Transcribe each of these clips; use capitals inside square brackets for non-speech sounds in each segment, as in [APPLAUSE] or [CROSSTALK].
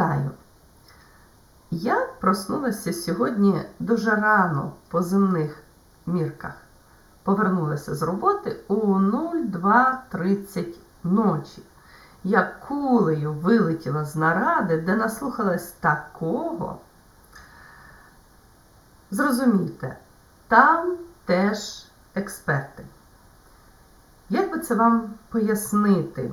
Вітаю! Я проснулася сьогодні дуже рано по земних мірках. Повернулася з роботи у 02.30 ночі. Я кулею вилетіла з наради, де наслухалась такого. Зрозумійте, там теж експерти. Як би це вам пояснити?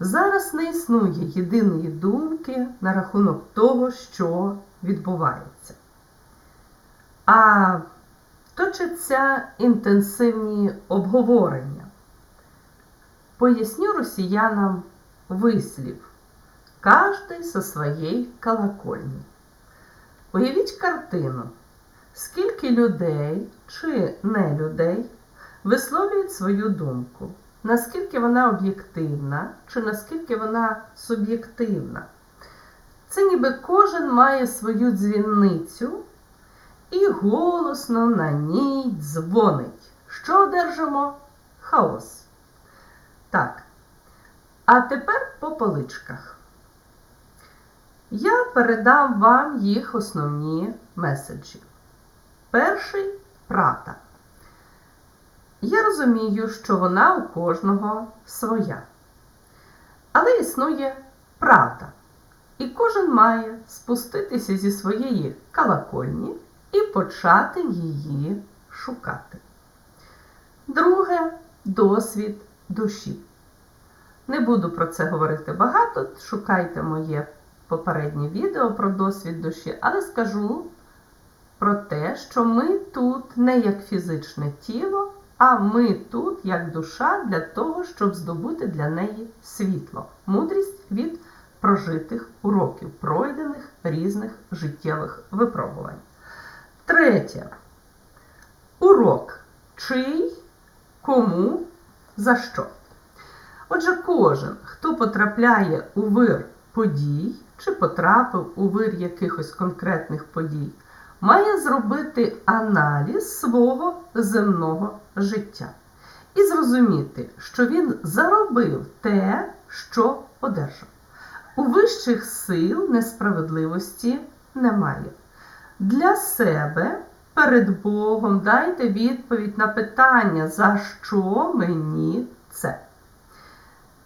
Зараз не існує єдиної думки на рахунок того, що відбувається. А точаться інтенсивні обговорення. Поясню росіянам вислів. Кожний со своєї колокольні. Уявіть картину, скільки людей чи не людей висловлюють свою думку наскільки вона об'єктивна, чи наскільки вона суб'єктивна. Це ніби кожен має свою дзвінницю і голосно на ній дзвонить. Що одержимо? Хаос. Так. А тепер по поличках. Я передам вам їх основні меседжі. Перший правда. Я розумію, що вона у кожного своя. Але існує правда. І кожен має спуститися зі своєї колокольні і почати її шукати. Друге досвід душі. Не буду про це говорити багато, шукайте моє попереднє відео про досвід душі, але скажу про те, що ми тут не як фізичне тіло. А ми тут, як душа, для того, щоб здобути для неї світло, мудрість від прожитих уроків, пройдених різних життєвих випробувань. Третє. Урок. Чий, кому, за що. Отже, кожен, хто потрапляє у вир подій, чи потрапив у вир якихось конкретних подій, має зробити аналіз свого земного життя і зрозуміти, що він заробив те, що одержав. У вищих сил несправедливості немає. Для себе перед Богом дайте відповідь на питання, за що мені це.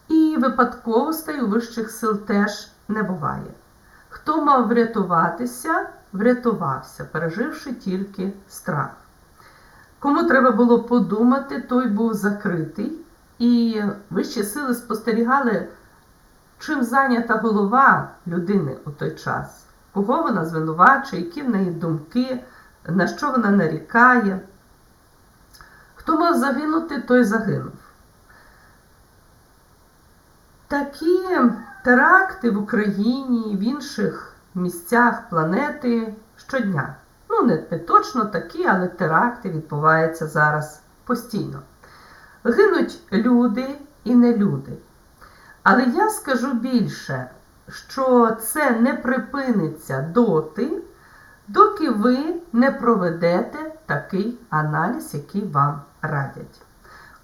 І випадковостей у вищих сил теж не буває. Хто мав врятуватися, врятувався, переживши тільки страх. Кому треба було подумати, той був закритий, і вищі сили спостерігали, чим зайнята голова людини у той час, кого вона звинувачує, які в неї думки, на що вона нарікає. Хто мав загинути, той загинув. Такі теракти в Україні, в інших місцях планети щодня. Ну, не, не точно такі, але теракти відбуваються зараз постійно. Гинуть люди і не люди. Але я скажу більше, що це не припиниться доти, доки ви не проведете такий аналіз, який вам радять.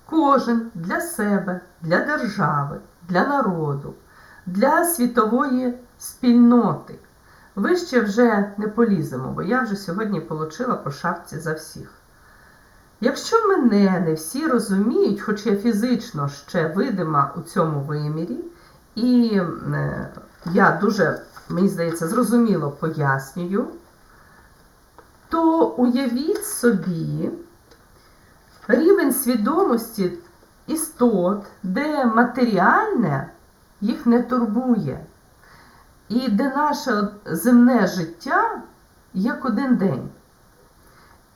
Кожен для себе, для держави, для народу, для світової спільноти. Вище вже не поліземо, бо я вже сьогодні отримала по шапці за всіх. Якщо мене не всі розуміють, хоч я фізично ще видима у цьому вимірі, і е, я дуже, мені здається, зрозуміло пояснюю, то уявіть собі рівень свідомості істот, де матеріальне їх не турбує. І де наше земне життя як один день.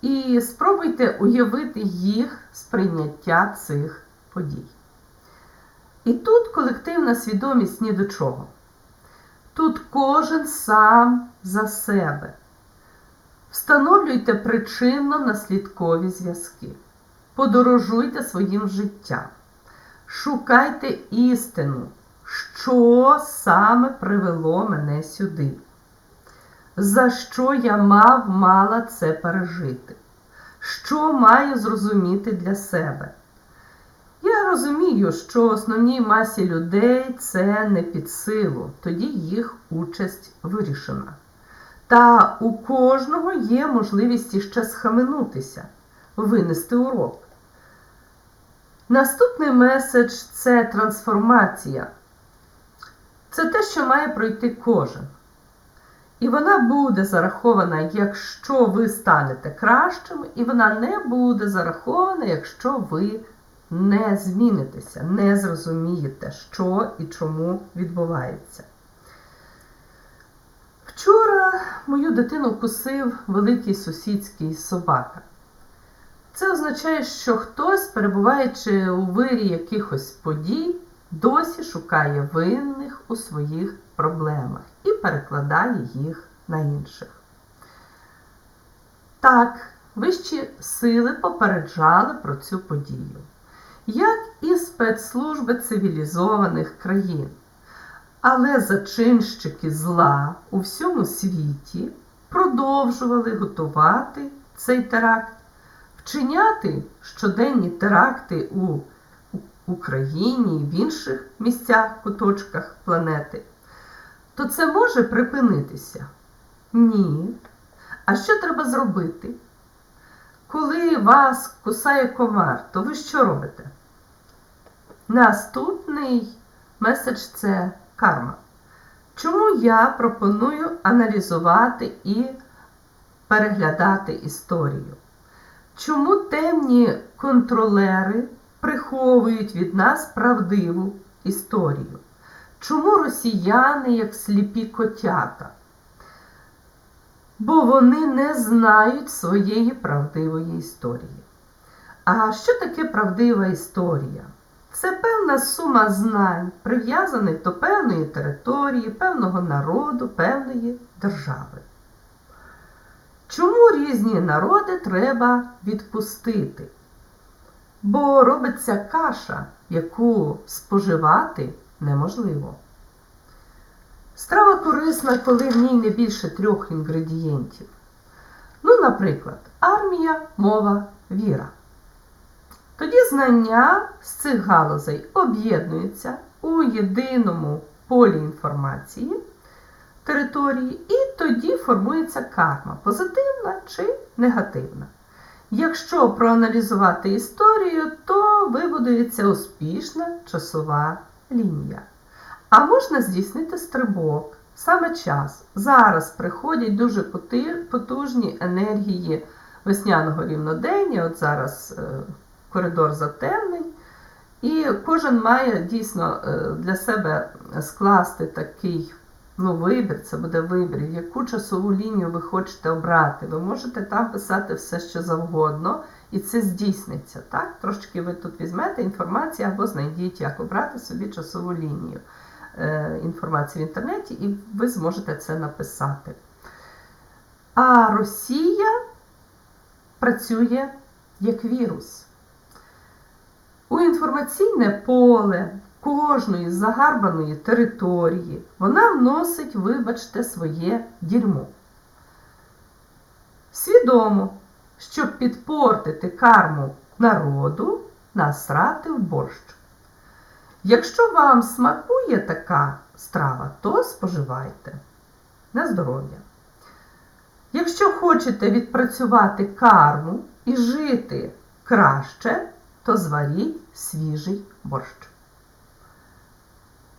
І спробуйте уявити їх сприйняття цих подій. І тут колективна свідомість ні до чого. Тут кожен сам за себе. Встановлюйте причинно-наслідкові зв'язки. Подорожуйте своїм життям. Шукайте істину що саме привело мене сюди? За що я мав мала це пережити? Що маю зрозуміти для себе? Я розумію, що основній масі людей це не під силу, тоді їх участь вирішена. Та у кожного є можливість іще схаменутися, винести урок. Наступний меседж це трансформація. Це те, що має пройти кожен. І вона буде зарахована, якщо ви станете кращим, і вона не буде зарахована, якщо ви не змінитеся, не зрозумієте, що і чому відбувається. Вчора мою дитину вкусив великий сусідський собака. Це означає, що хтось, перебуваючи у вирі якихось подій, досі шукає винних у своїх проблемах і перекладає їх на інших. Так, вищі сили попереджали про цю подію, як і спецслужби цивілізованих країн. Але зачинщики зла у всьому світі продовжували готувати цей теракт, вчиняти щоденні теракти у Україні і в інших місцях, куточках планети. То це може припинитися? Ні. А що треба зробити? Коли вас кусає комар, то ви що робите? Наступний меседж це карма. Чому я пропоную аналізувати і переглядати історію? Чому темні контролери приховують від нас правдиву історію? Чому росіяни як сліпі котята? Бо вони не знають своєї правдивої історії. А що таке правдива історія? Це певна сума знань, прив'язаних до певної території, певного народу, певної держави. Чому різні народи треба відпустити? Бо робиться каша, яку споживати неможливо. Страва корисна, коли в ній не більше трьох інгредієнтів. Ну, наприклад, армія, мова, віра. Тоді знання з цих галузей об'єднуються у єдиному полі інформації території, і тоді формується карма, позитивна чи негативна. Якщо проаналізувати історію, то вибудується успішна часова лінія. А можна здійснити стрибок. Саме час. Зараз приходять дуже потужні енергії весняного рівнодення. От зараз е, коридор затемнень. І кожен має дійсно е, для себе скласти такий ну, вибір, це буде вибір, яку часову лінію ви хочете обрати. Ви можете там писати все, що завгодно, і це здійсниться. так? Трошки ви тут візьмете інформацію або знайдіть, як обрати собі часову лінію е, інформації в інтернеті, і ви зможете це написати. А Росія працює як вірус. У інформаційне поле кожної загарбаної території вона вносить, вибачте, своє дерьмо. Свідомо, щоб підпортити карму народу, насрати в борщ. Якщо вам смакує така страва, то споживайте на здоров'я. Якщо хочете відпрацювати карму і жити краще, то зваріть свіжий борщ.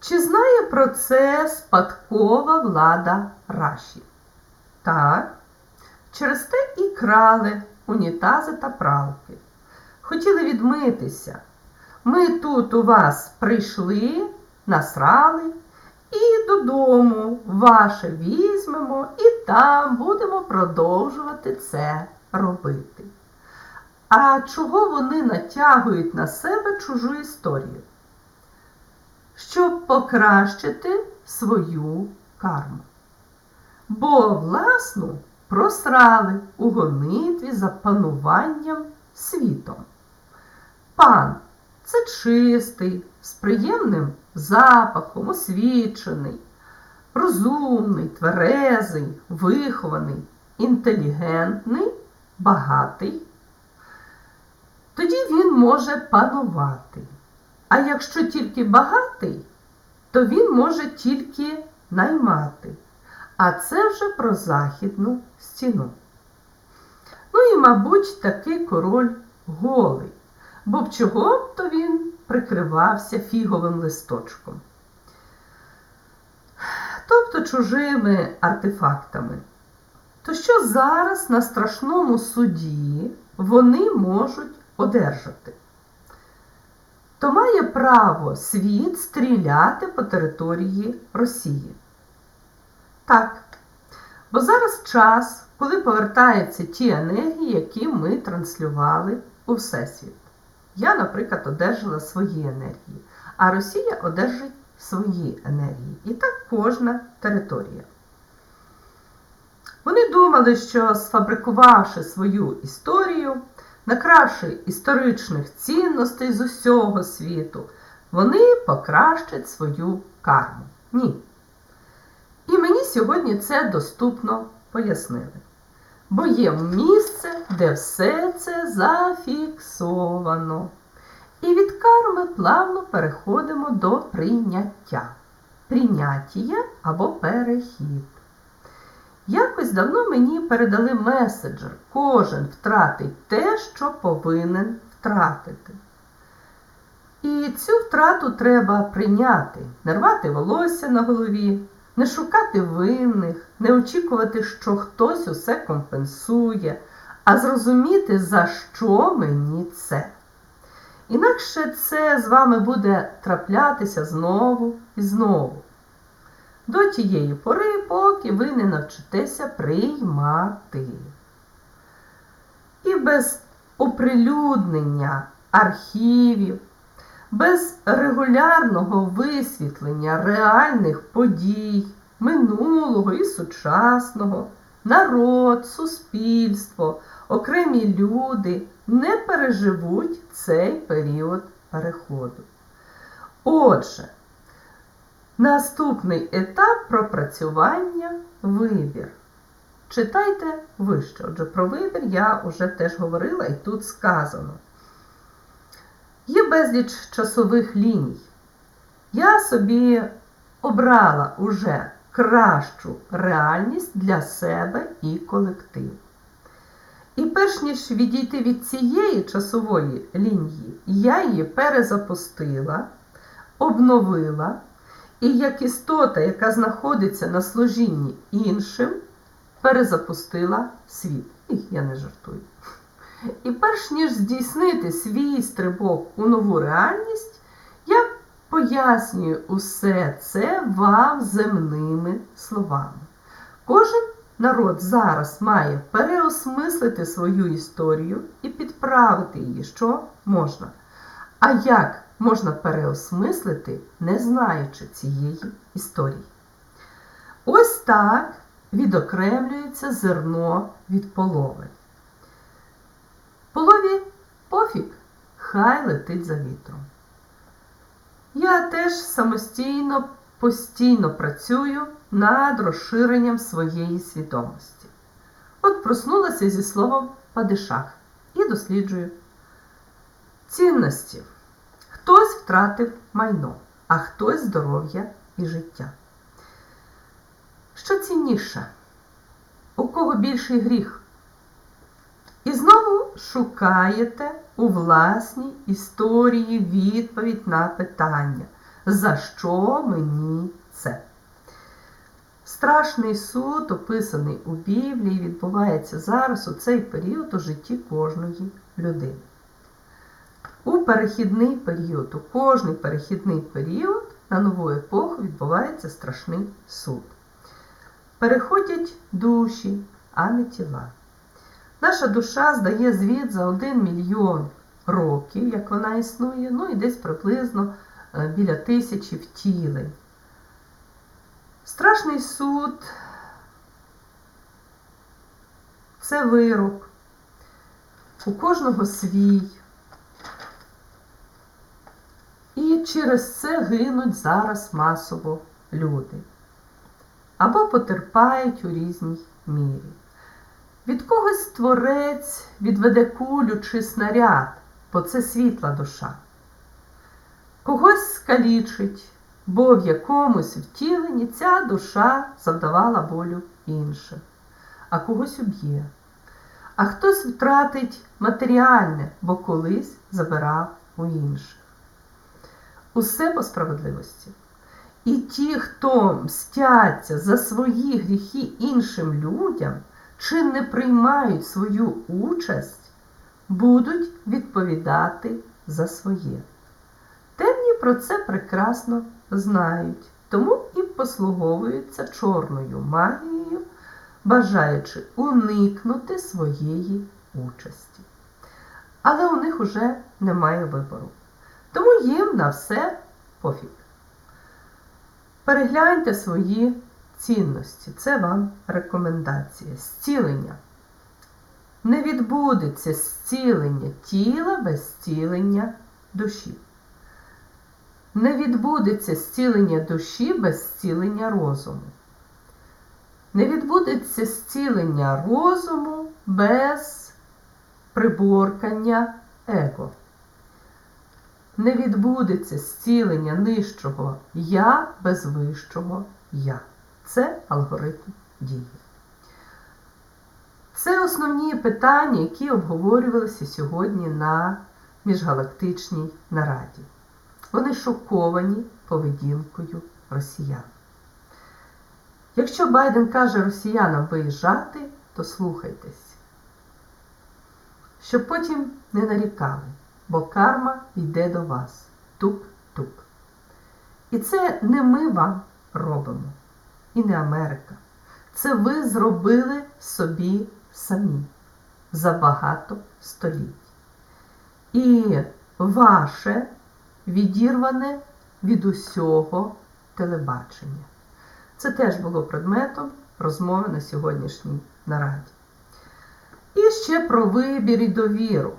Чи знає про це спадкова влада Раші? Так. Через те і крали унітази та пралки. Хотіли відмитися. Ми тут у вас прийшли, насрали і додому ваше візьмемо і там будемо продовжувати це робити. А чого вони натягують на себе чужу історію? Щоб покращити свою карму. Бо власну просрали у гонитві за пануванням світом. Пан це чистий, з приємним запахом, освічений, розумний, тверезий, вихований, інтелігентний, багатий. Тоді він може панувати. А якщо тільки багатий, то він може тільки наймати. А це вже про західну стіну. Ну і, мабуть, такий король голий, бо б чого б то він прикривався фіговим листочком. Тобто чужими артефактами. То що зараз на страшному суді вони можуть одержати? То має право світ стріляти по території Росії. Так. Бо зараз час, коли повертаються ті енергії, які ми транслювали у Всесвіт. Я, наприклад, одержала свої енергії, а Росія одержить свої енергії. І так кожна територія. Вони думали, що сфабрикувавши свою історію, накравши історичних цінностей з усього світу, вони покращать свою карму. Ні. І мені сьогодні це доступно пояснили. Бо є місце, де все це зафіксовано. І від карми плавно переходимо до прийняття. Прийняття або перехід. Якось давно мені передали меседжер. Кожен втратить те, що повинен втратити. І цю втрату треба прийняти, не рвати волосся на голові, не шукати винних, не очікувати, що хтось усе компенсує, а зрозуміти, за що мені це. Інакше це з вами буде траплятися знову і знову. До тієї пори, поки ви не навчитеся приймати. І без оприлюднення архівів, без регулярного висвітлення реальних подій, минулого і сучасного, народ, суспільство, окремі люди не переживуть цей період переходу. Отже, наступний етап пропрацювання вибір. Читайте вище. Отже, про вибір я вже теж говорила і тут сказано. Є безліч часових ліній. Я собі обрала уже кращу реальність для себе і колективу. І перш ніж відійти від цієї часової лінії, я її перезапустила, обновила, і як істота, яка знаходиться на служінні іншим, перезапустила світ. І я не жартую. І перш ніж здійснити свій стрибок у нову реальність, я пояснюю усе це вам земними словами. Кожен народ зараз має переосмислити свою історію і підправити її, що можна. А як можна переосмислити, не знаючи цієї історії? Ось так відокремлюється зерно від полови. Полові пофіг, хай летить за вітром. Я теж самостійно, постійно працюю над розширенням своєї свідомості. От проснулася зі словом падишах і досліджую цінності. Хтось втратив майно, а хтось здоров'я і життя. Що цінніше? У кого більший гріх? І знову шукаєте у власній історії відповідь на питання, за що мені це? Страшний суд, описаний у Біблії, відбувається зараз у цей період у житті кожної людини. У перехідний період, у кожний перехідний період на нову епоху відбувається страшний суд. Переходять душі, а не тіла. Наша душа здає звіт за 1 мільйон років, як вона існує, ну і десь приблизно біля тисячі втілень. Страшний суд це вирок. У кожного свій. І через це гинуть зараз масово люди. Або потерпають у різній мірі. Від когось творець відведе кулю чи снаряд, бо це світла душа. когось скалічить, бо в якомусь втіленні ця душа завдавала болю іншим, а когось уб'є. А хтось втратить матеріальне, бо колись забирав у інших. Усе по справедливості. І ті, хто мстяться за свої гріхи іншим людям, чи не приймають свою участь, будуть відповідати за своє. Темні про це прекрасно знають, тому і послуговуються чорною магією, бажаючи уникнути своєї участі. Але у них уже немає вибору. Тому їм на все пофіг. Перегляньте свої цінності. Це вам рекомендація. Зцілення. Не відбудеться зцілення тіла без зцілення душі. Не відбудеться зцілення душі без зцілення розуму. Не відбудеться зцілення розуму без приборкання его. Не відбудеться зцілення нижчого я без вищого я. Це алгоритм дії. Це основні питання, які обговорювалися сьогодні на міжгалактичній нараді. Вони шоковані поведінкою росіян. Якщо Байден каже росіянам виїжджати, то слухайтесь, щоб потім не нарікали, бо карма йде до вас тук-тук. І це не ми вам робимо, і не Америка. Це ви зробили собі самі за багато століть. І ваше відірване від усього телебачення. Це теж було предметом розмови на сьогоднішній нараді. І ще про вибір і довіру.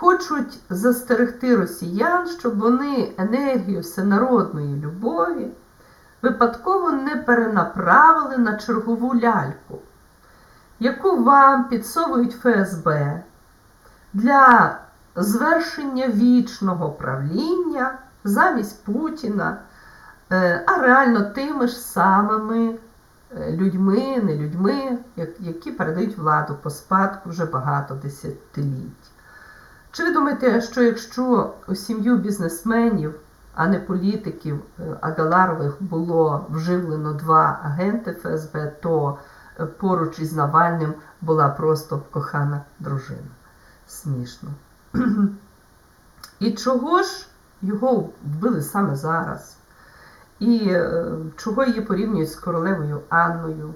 Хочуть застерегти росіян, щоб вони енергію всенародної любові випадково не перенаправили на чергову ляльку, яку вам підсовують ФСБ для звершення вічного правління замість Путіна, е, а реально тими ж самими е, людьми, не людьми, які передають владу по спадку вже багато десятиліть. Чи ви думаєте, що якщо у сім'ю бізнесменів, а не політиків е, Агаларових було вживлено два агенти ФСБ, то поруч із Навальним була просто кохана дружина? Смішно. [CLEARS THROAT] І чого ж його вбили саме зараз? І е, чого її порівнюють з королевою Анною?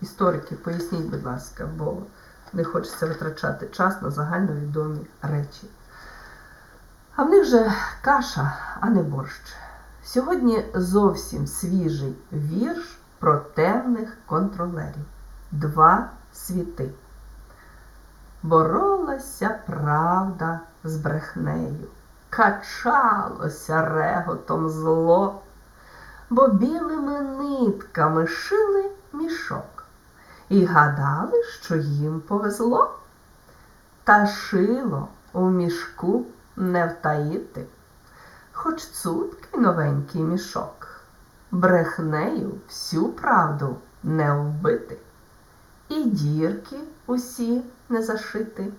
Історики, поясніть, будь ласка, бо не хочеться витрачати час на загальновідомі речі. А в них же каша, а не борщ. Сьогодні зовсім свіжий вірш про темних контролерів. Два світи. Боролася правда з брехнею, качалося реготом зло, бо білими нитками шили мішок і гадали, що їм повезло. Та шило у мішку не втаїти, хоч цуткий новенький мішок, брехнею всю правду не вбити і дірки усі не зашити.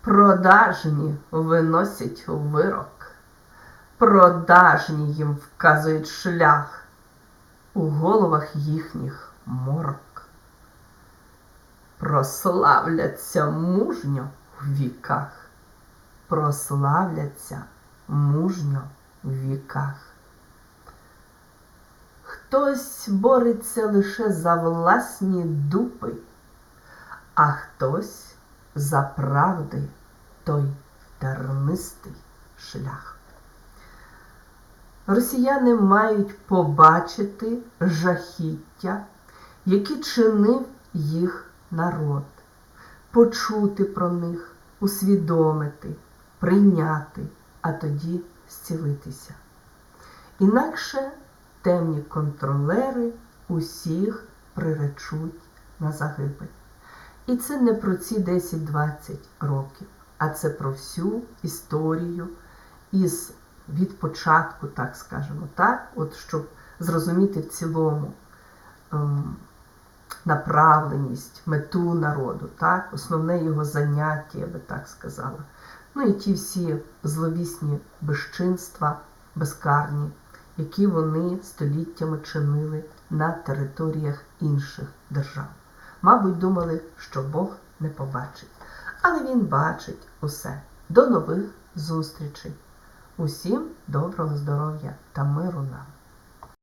Продажні виносять вирок, продажні їм вказують шлях, у головах їхніх морок. Прославляться мужньо в віках, прославляться мужньо в віках. Хтось бореться лише за власні дупи, а хтось за правди той тернистий шлях. Росіяни мають побачити жахіття, які чинив їх народ, почути про них, усвідомити, прийняти, а тоді зцілитися. Інакше темні контролери усіх приречуть на загибель. І це не про ці 10-20 років, а це про всю історію із від початку, так скажемо, так? От щоб зрозуміти в цілому ем, направленість, мету народу, так? основне його заняття, я би так сказала. Ну і ті всі зловісні безчинства, безкарні, які вони століттями чинили на територіях інших держав. Мабуть, думали, що Бог не побачить. Але Він бачить усе. До нових зустрічей. Усім доброго здоров'я та миру нам!